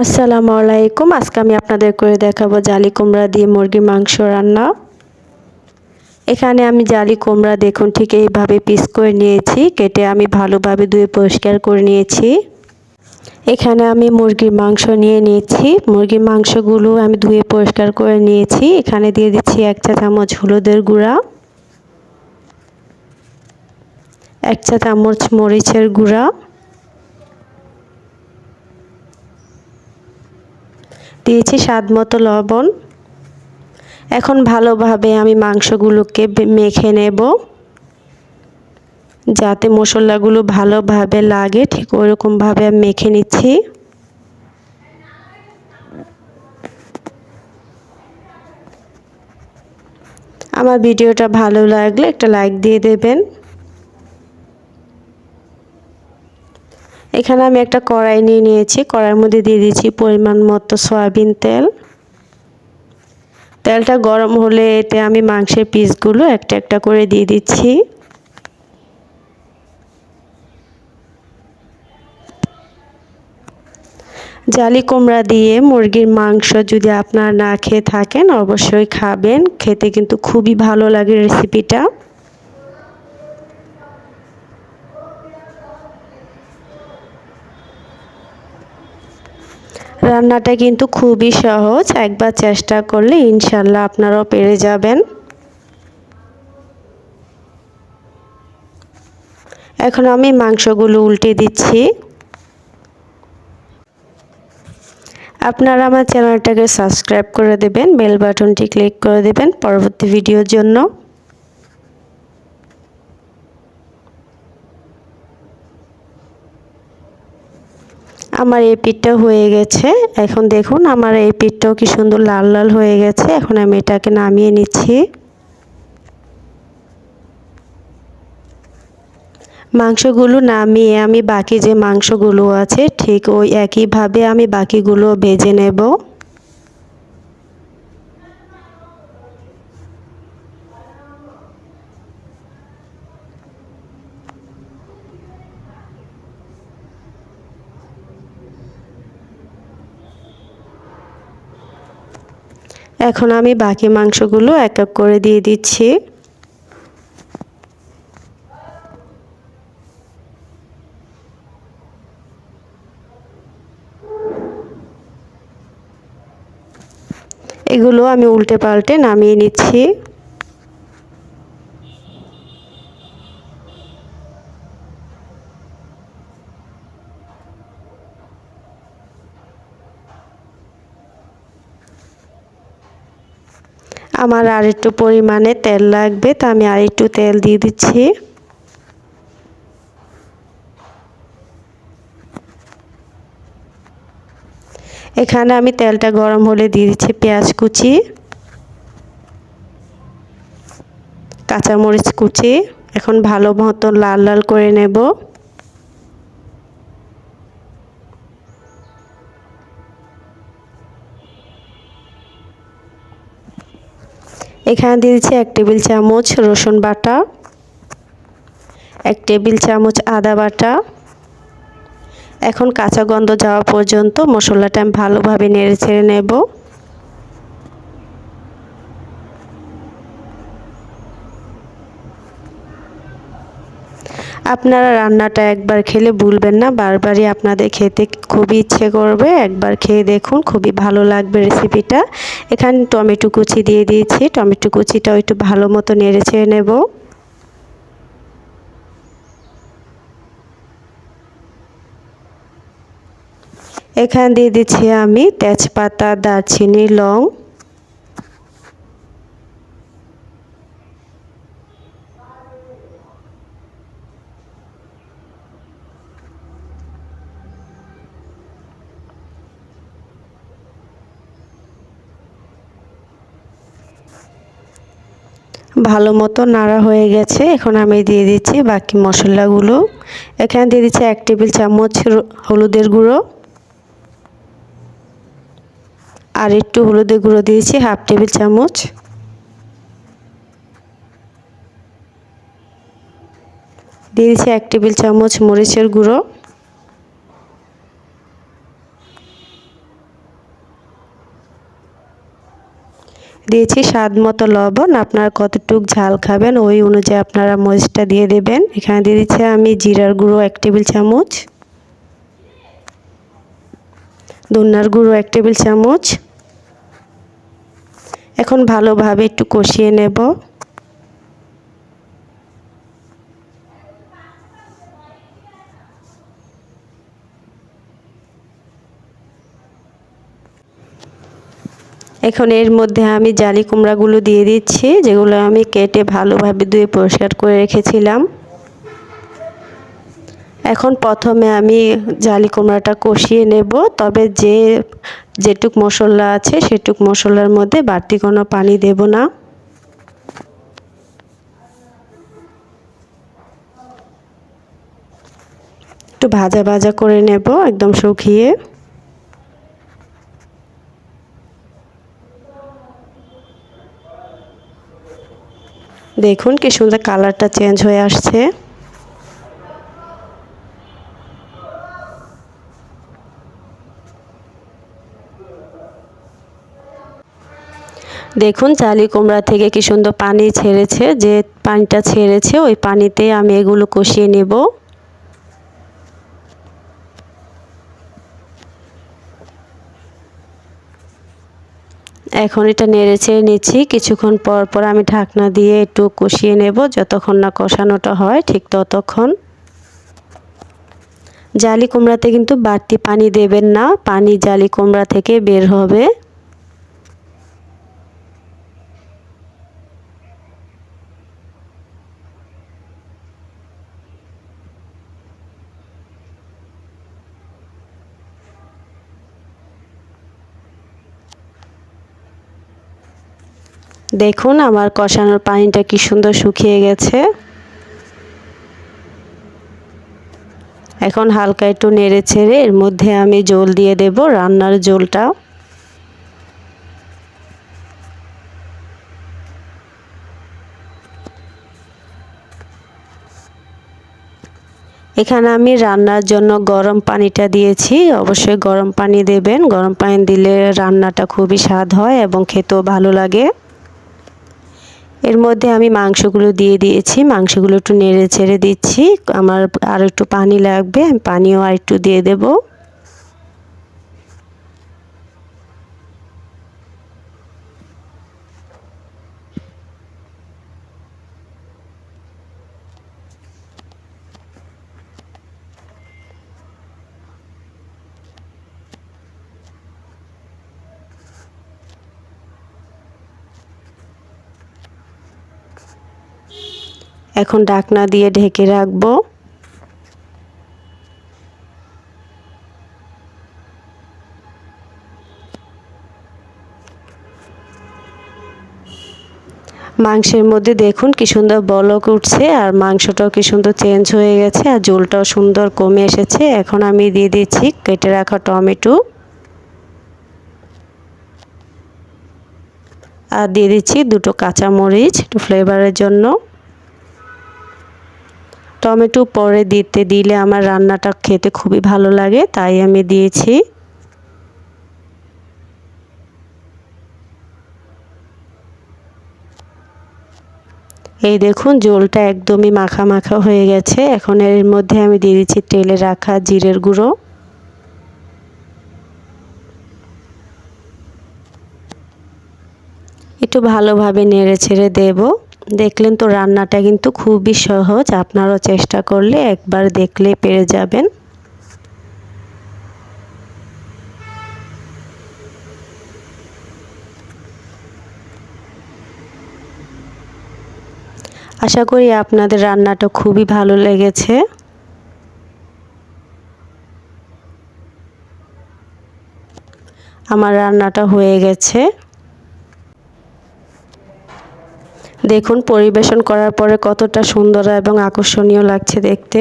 আসসালামু আলাইকুম। আজকে আমি আপনাদের করে দেখাবো জালি কুমড়া দিয়ে মুরগির মাংস রান্না। এখানে আমি জালি কুমড়া দেখুন ঠিক এইভাবে পিস করে নিয়েছি, কেটে আমি ভালোভাবে ধুয়ে পরিষ্কার করে নিয়েছি। এখানে আমি মুরগির মাংস নিয়ে নিয়েছি। মুরগির মাংসগুলো আমি ধুয়ে পরিষ্কার করে নিয়েছি। এখানে দিয়ে দিচ্ছি এক চা চামচ হলুদের গুঁড়া, এক চা চামচ মরিচের গুঁড়া দিয়েছি স্বাদ মতো লবণ। এখন ভালোভাবে আমি মাংসগুলোকে মেখে নেব। যাতে মশলাগুলো ভালোভাবে লাগে, ঠিক ওরকমভাবে আমি মেখে নিচ্ছি। আমার ভিডিওটা ভালো লাগলে একটা লাইক দিয়ে দেবেন। এখানে আমি একটা কড়াই নিয়ে নিয়েছি। কড়াইয়ের মধ্যে দিয়ে দিয়েছি পরিমাণ মতো সয়াবিন তেল। তেলটা গরম হলে এতে আমি মাংসের পিসগুলো একটা একটা করে দিয়ে দিচ্ছি। জালি কুমড়া দিয়ে মুরগির মাংস যদি আপনার না খেয়ে থাকেন, অবশ্যই খাবেন। খেতে কিন্তু খুবই ভালো লাগে রেসিপিটা। রান্নাটা কিন্তু খুবই সহজ। একবার চেষ্টা করলে ইনশাল্লাহ আপনারাও পেরে যাবেন। এখন আমি মাংসগুলো উল্টে দিচ্ছি। আপনারা আমার চ্যানেলটাকে সাবস্ক্রাইব করে দেবেন, বেল বাটনটি ক্লিক করে দেবেন পরবর্তী ভিডিওর জন্য। আমার এই পিঠটা হয়ে গেছে। এখন দেখুন আমার এই পিঠটাও কি সুন্দর লাল লাল হয়ে গেছে। এখন আমি এটাকে নামিয়ে নিচ্ছি। মাংসগুলো নামিয়ে আমি বাকি যে মাংসগুলো আছে, ঠিক ওই একইভাবে আমি বাকিগুলো ভেজে নেব। এখন আমি বাকি মাংসগুলো এক এক করে দিয়ে দিচ্ছি। এগুলো আমি উল্টে পাল্টে নামিয়ে নিচ্ছি। আমার আর একটু পরিমাণে তেল লাগবে, তা আমি আর একটু তেল দিয়ে দিচ্ছি। এখানে আমি তেলটা গরম হলে দিয়ে দিচ্ছি পেঁয়াজ কুচি, কাঁচামরিচ কুচি। এখন ভালো মতো লাল লাল করে নেব। এখানে দিয়ে দিচ্ছি এক টেবিল চামচ রসুন বাটা, এক টেবিল চামচ আদা বাটা। এখন কাঁচা গন্ধ যাওয়া পর্যন্ত মশলাটা আমি ভালোভাবে নেড়ে ছেড়ে নেব। আপনারা রান্নাটা একবার খেলে ভুলবেন না, বারবারই আপনাদের খেতে খুবই ইচ্ছে করবে, একবার খেয়ে দেখুন, খুবই ভালো লাগবে রেসিপিটা এখানে টমেটো কুচি দিয়ে দিয়েছি, টমেটো কুচিটাও একটু ভালো মতো নেড়ে নেব। এখানে দিয়ে দিচ্ছি আমি তেজপাতা, দারচিনি, লং ভালো মতো নাড়া হয়ে গেছে। এখন আমি দিয়ে দিচ্ছি বাকি মশলাগুলো। এখানে দিয়ে দিচ্ছি এক টেবিল চামচ হলুদের গুঁড়ো। আর একটু হলুদের গুঁড়ো দিয়েছি হাফ টেবিল চামচ। দিয়ে দিচ্ছি এক টেবিল চামচ মরিচের গুঁড়ো। দিয়েছি স্বাদ মতো লবণ। আপনারা কতটুক ঝাল খাবেন ওই অনুযায়ী আপনারা মরিচটা দিয়ে দেবেন। এখানে দিয়ে দিচ্ছি আমি জিরার গুঁড়ো এক টেবিল চামচ। দুনার গুঁড়ো এক টেবিল চামচ। এখন ভালোভাবে একটু কষিয়ে নেব। এখন এর মধ্যে আমি জালি কুমড়াগুলো দিয়ে দিচ্ছি, যেগুলো আমি কেটে ভালোভাবে ধুয়ে পরিষ্কার করে রেখেছিলাম। এখন প্রথমে আমি জালি কুমড়াটা কষিয়ে নেব, তবে যে যেটুক মশলা আছে সেটুক মশলার মধ্যে বাড়তি কোনো পানি দেব না। একটু ভাজা ভাজা করে নেব একদম শুকিয়ে। দেখুন কি সুন্দর কালারটা চেঞ্জ হয়ে আসছে। দেখুন চালি কুমড়া থেকে কি সুন্দর পানি ছেড়েছে, যে পানিটা ছেড়েছে, ওই পানিতে আমি এগুলো কষিয়ে নেব। এখন এটা নেড়ে ছেড়ে নিচ্ছি। কিছুক্ষণ পর পর আমি ঢাকনা দিয়ে একটু কষিয়ে নেব। যতক্ষণ না কষানোটা হয়, ঠিক ততক্ষণ। জালি কুমড়াতে কিন্তু বাড়তি পানি দেবেন না। পানি জালি কুমড়া থেকে বের হবে। দেখুন, আমার কষানোর পানিটা কি সুন্দর শুকিয়ে গেছে। এখন হালকা একটু নেড়ে ছেড়ে এর মধ্যে আমি জল দিয়ে দেব, রান্নার জলটা। এখানে আমি রান্নার জন্য গরম পানিটা দিয়েছি, অবশ্যই গরম পানি দেবেন। গরম পানি দিলে রান্নাটা খুবই স্বাদ হয় এবং খেতেও ভালো লাগে। এর মধ্যে আমি মাংসগুলো দিয়ে দিয়েছি। মাংসগুলো একটু নেড়ে ছেড়ে দিচ্ছি। আমার আর একটু পানি লাগবে। আমি পানিও আর একটু দিয়ে দেবো। এখন ডাকনা দিয়ে ঢেকে রাখব। মাংসের মধ্যে দেখুন কি সুন্দর বলক উঠছে আর মাংসটাও কি সুন্দর চেঞ্জ হয়ে গেছে আর ঝোলটাও সুন্দর কমে এসেছে। এখন আমি দিয়ে দিচ্ছি কেটে রাখা টমেটো। আর দিয়ে দিচ্ছি দুটো কাঁচামরিচ একটু ফ্লেভারের জন্য। টমেটো পরে দিতে দিলে আমার রান্নাটা খেতে খুবই ভালো লাগে, তাই আমি দিয়েছি। এই দেখুন জলটা একদমই মাখা মাখা হয়ে গেছে। এখন এর মধ্যে আমি দিয়ে দিচ্ছি তেলে রাখা জিরের গুঁড়ো। একটু ভালোভাবে নেড়ে ছেড়ে দেবো। দেখলেন তো রান্নাটা কিন্তু খুবই সহজ। আপনারাও চেষ্টা করলে একবার দেখলে পেরে যাবেন। আশা করি আপনাদের রান্নাটা খুবই ভালো লেগেছে। আমার রান্নাটা হয়ে গেছে। দেখুন পরিবেশন করার পরে কতটা সুন্দর এবং আকর্ষণীয় লাগছে দেখতে।